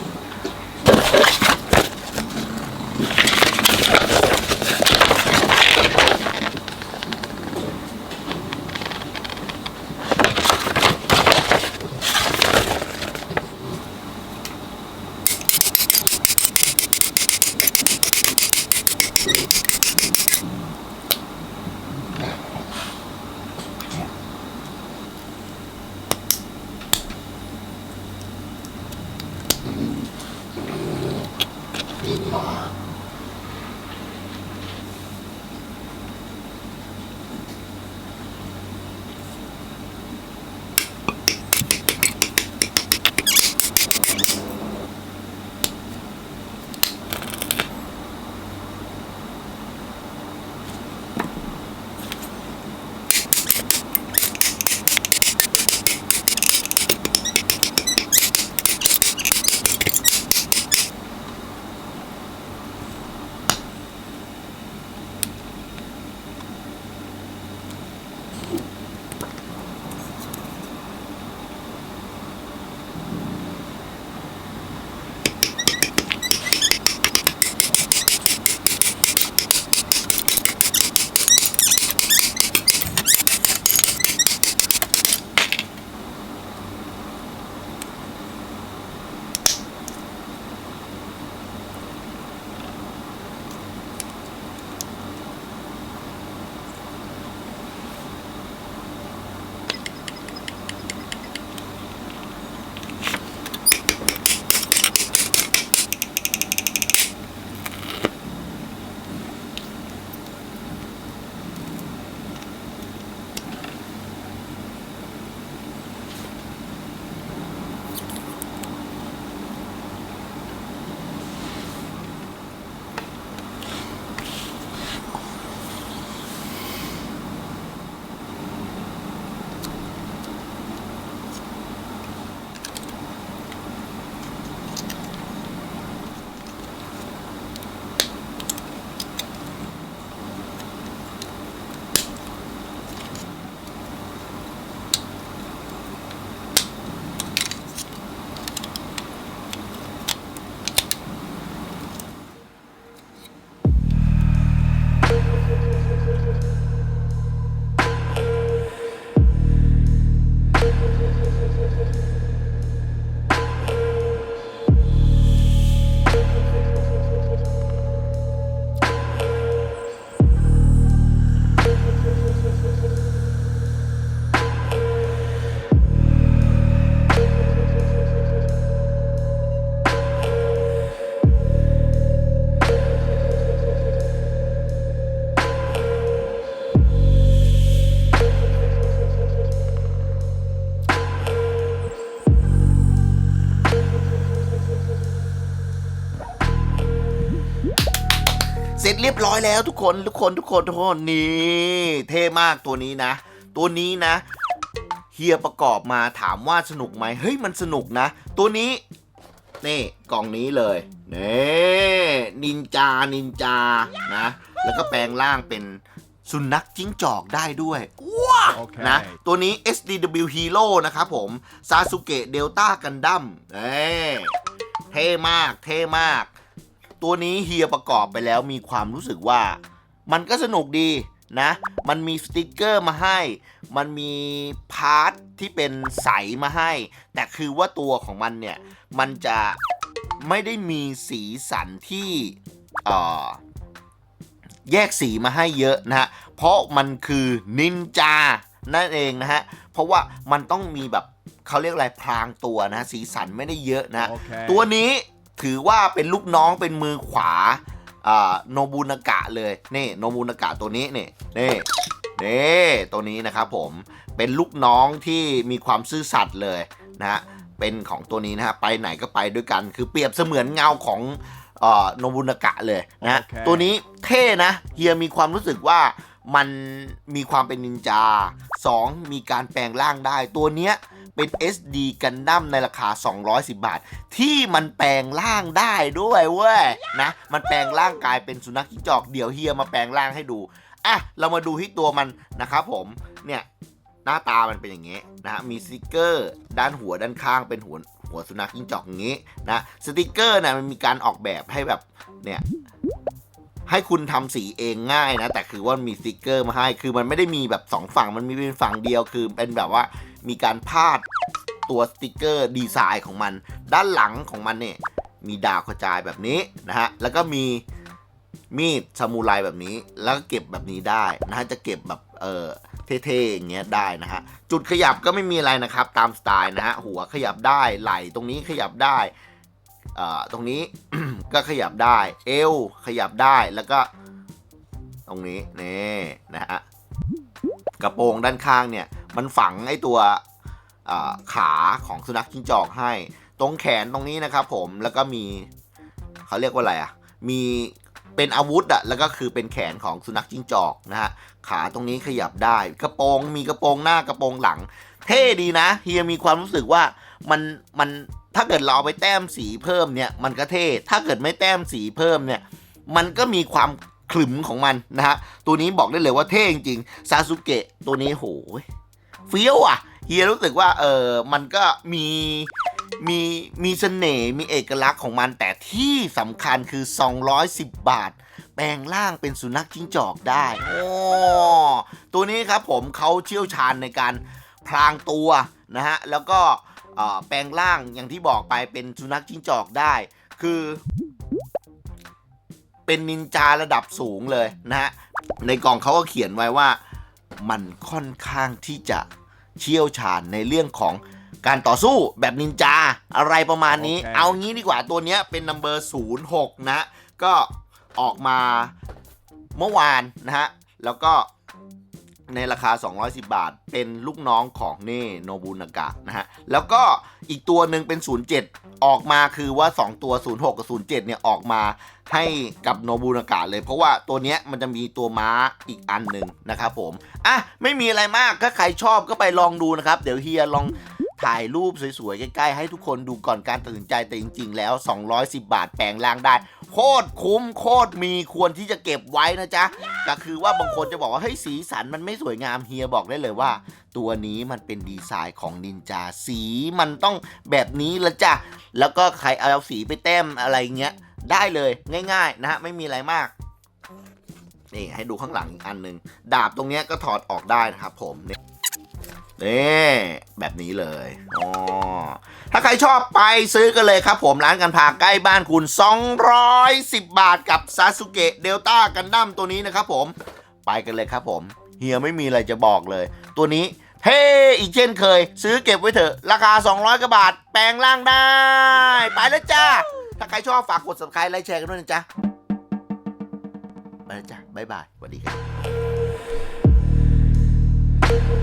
เส ร็จเรียบร้อยแล้วทุกคนทุกคนทุกคนทุกคนนี่เท่มากตัวนี้นะ ตัวนี้นะเฮียประกอบมาถามว่าสนุกไหมเฮ้ยมันสนุกนะ ตัวนี้ นี่กล่องนี้เลยนี่นินจานินจานะ แล้วก็แปลงร่างเป็นสุนัขจิ้งจอกได้ด้วยว้า Okay. นะ ตัวนี้ SDW Hero นะครับผมซาสุเกะเดลต้ากันดั้มเอ้เท่มาก เท่มาก ตัวนี้เฮียประกอบไปแล้วมีความรู้สึกว่า มันก็สนุกดีนะ มันมีสติกเกอร์มาให้ มันมีพาร์ทที่เป็นใสมาให้ แต่คือว่าตัวของมันเนี่ย มันจะไม่ได้มีสีสันที่เอ่อแยกสีมาให้เยอะนะฮะ เพราะมันคือนินจา นั่นเองนะฮะ เพราะว่ามันต้องมีแบบเขาเรียกอะไรพรางตัวนะ สีสันไม่ได้เยอะนะโอเคตัวนี้ ถือว่าเป็นลูกน้องเป็นมือขวาอ่าโนบุนากะเลยนี่โนบุนากะตัวนี้นี่นี่นี่ตัวนี้นะครับผมเป็นลูกน้องที่มีความซื่อสัตย์เลยนะฮะเป็นของตัวนี้นะฮะไปไหนก็ไปด้วยกัน คือเปรียบเสมือนเงาของเอ่อโนบุนากะเลยนะฮะโอเคตัวนี้เท่นะเฮียมีความรู้สึกว่ามันมีความเป็นนินจา 2 มีการแปลงร่างได้ตัวเนี้ย เป็น SD กันดั้มในราคา 210 บาท ที่มันแปลงร่างได้ด้วยเว้ยนะ มันแปลงร่างกายเป็นสุนัขจิ้งจอกเดี๋ยวเฮียมาแปลงร่างให้ดูอะเรามาดูที่ตัวมันนะครับผมเนี่ยหน้าตามันเป็นอย่างงี้นะฮะมีสติกเกอร์ ด้านหัวด้านข้างเป็นหัวหัวสุนัขจิ้งจอกอย่างงี้นะสติกเกอร์นะมันมีการออกแบบให้แบบเนี่ยให้คุณทำสีเองง่ายนะ แต่คือว่ามีสติกเกอร์มาให้คือมันไม่ได้มีแบบสองฝั่งมันมีเป็นฝั่งเดียวคือเป็นแบบว่า มีการพาดตัวสติกเกอร์ดีไซน์ของมัน ด้านหลังของมันเนี่ยมีดาวกระจายแบบนี้นะฮะแล้วก็มีมีดซามูไรแบบนี้ แล้วก็เก็บแบบนี้ได้นะฮะจะเก็บแบบเออเท่ๆอย่างเงี้ยได้นะฮะจุดขยับก็ไม่มีอะไรนะครับ ตามสไตล์นะฮะหัวขยับได้ไหล่ตรงนี้ขยับได้เอ่อตรงนี้ก็ขยับได้ เอวขยับได้แล้วก็ ตรงนี้นี่นะฮะกระโปรงด้านข้างเนี่ย มันฝังไอตัวขาของสุนัขจิ้งจอกให้ ตรงแขนตรงนี้นะครับผมแล้วก็มีเขาเรียกว่าอะไรอะมีเป็นอาวุธอะแล้วก็คือเป็นแขนของสุนัขจิ้งจอกนะฮะขาตรงนี้ขยับได้ กระโปรงมีกระโปรงหน้ากระโปรงหลัง เท่ดีนะเฮียมีความรู้สึกว่ามันมันถ้าเกิดเราเอาไปแต้มสีเพิ่มเนี่ยมันก็เท่ถ้าเกิดไม่แต้มสีเพิ่มเนี่ยมันก็มีความขลึมของมันนะฮะตัวนี้บอกได้เลยว่าเท่จริงๆซาสุเกะตัวนี้โหย เฟี้ยวอะเฮียรู้สึกว่าเออมันก็มีมีมีเสน่ห์มีเอกลักษณ์ของมันแต่ที่สำคัญคือ 210 บาท แปลงร่างเป็นสุนัขจิ้งจอกได้โอ้ตัวนี้ครับผมเขาเชี่ยวชาญในการพรางตัวนะฮะแล้วก็แปลงร่างอย่างที่บอกไปเป็นสุนัขจิ้งจอกได้ คือ เป็นนินจาระดับสูงเลยนะฮะในกล่องเขาก็เขียนไว้ว่า มันค่อนข้างที่จะเชี่ยวชาญในเรื่องของการต่อสู้แบบนินจาอะไรประมาณนี้โอเคเอางี้ดีกว่าตัวเนี้ยเป็นนัมเบอร์06 นะ ก็ออกมาเมื่อวานนะฮะ แล้วก็ในราคา 210 บาท เป็นลูกน้องของเน่โนบุนากะนะฮะ แล้วก็อีกตัวหนึ่งเป็น 07 ออกมาคือว่า 2 ตัว 06 กับ 07 เนี่ย ออกมา ให้กับโนบุนากะเลย เพราะว่าตัวเนี้ยมันจะมีตัวม้าอีกอันหนึ่งนะครับผมอะไม่มีอะไรมากถ้าใครชอบก็ไปลองดูนะครับ เดี๋ยวเฮียลองถ่ายรูปสวยๆ ใกล้ๆ ให้ทุกคนดูก่อนการตัดสินใจแต่จริงๆ แล้ว 210 บาทแปลงร่างได้ โคตรคุ้มโคตรมีควรที่จะเก็บไว้นะจ๊ะ ก็คือว่าบางคนจะบอกว่า เฮ้ย สีสันมันไม่สวยงามเฮียบอกได้เลยว่า ตัวนี้มันเป็นดีไซน์ของนินจาสีมันต้องแบบนี้ละจ้ะ แล้วก็ใครเอาสีไปแต้มอะไรเงี้ย ได้เลยง่าย ๆ นะฮะไม่มีอะไรมากนี่ให้ดูข้างหลังอีกอันหนึ่งดาบตรงนี้ก็ถอดออกได้นะครับผมนี่นี่แบบนี้เลยอ๋อถ้าใครชอบไปซื้อกันเลยครับผมร้านกันพาใกล้บ้านคุณ 210 บาทกับซาสุเกะเดลต้ากันดั้มตัวนี้นะครับผมไปกันเลยครับผมเฮียไม่มีอะไรจะบอกเลย ตัวนี้เท่อีกเช่นเคย ซื้อเก็บไว้เถอะ ราคา 200กว่าบาท แปลงร่างได้ ไปแล้วจ้า ถ้าใครชอบฝากกด subscribe ไลค์แชร์กันด้วยนะจ๊ะไปแล้จ้ะบ๊ายบายสวัสดีครับ